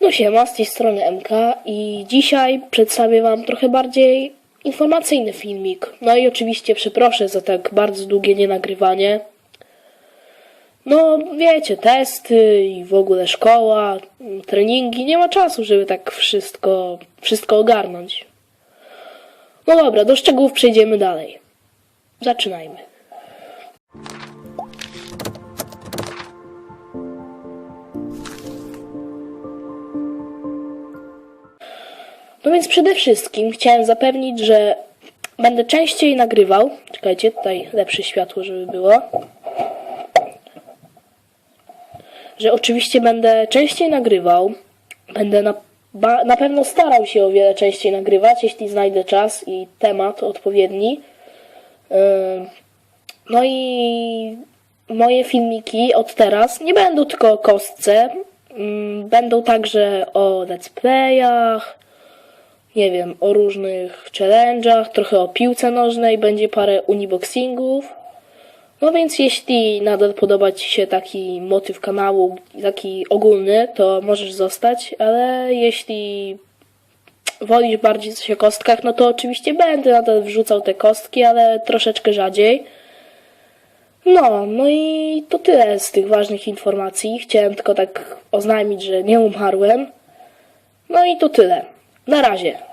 No siema, z tej strony MK i dzisiaj przedstawię Wam trochę bardziej informacyjny filmik. No i oczywiście przeproszę za tak bardzo długie nienagrywanie. No wiecie, testy i w ogóle szkoła, treningi, nie ma czasu, żeby tak wszystko, wszystko ogarnąć. No dobra, do szczegółów przejdziemy dalej. Zaczynajmy. No więc przede wszystkim chciałem zapewnić, że będę częściej nagrywał. Czekajcie, tutaj lepsze światło, żeby było. Że oczywiście będę częściej nagrywał. Będę na, na pewno starał się o wiele częściej nagrywać, jeśli znajdę czas i temat odpowiedni. No i moje filmiki od teraz nie będą tylko o kostce. Będą także o let's playach, nie wiem, o różnych challenge'ach, trochę o piłce nożnej, będzie parę uniboxingów. No więc jeśli nadal podoba Ci się taki motyw kanału, taki ogólny, to możesz zostać, ale jeśli wolisz bardziej coś o kostkach, no to oczywiście będę nadal wrzucał te kostki, ale troszeczkę rzadziej. No, no i to tyle z tych ważnych informacji. Chciałem tylko tak oznajmić, że nie umarłem. No i to tyle. Na razie.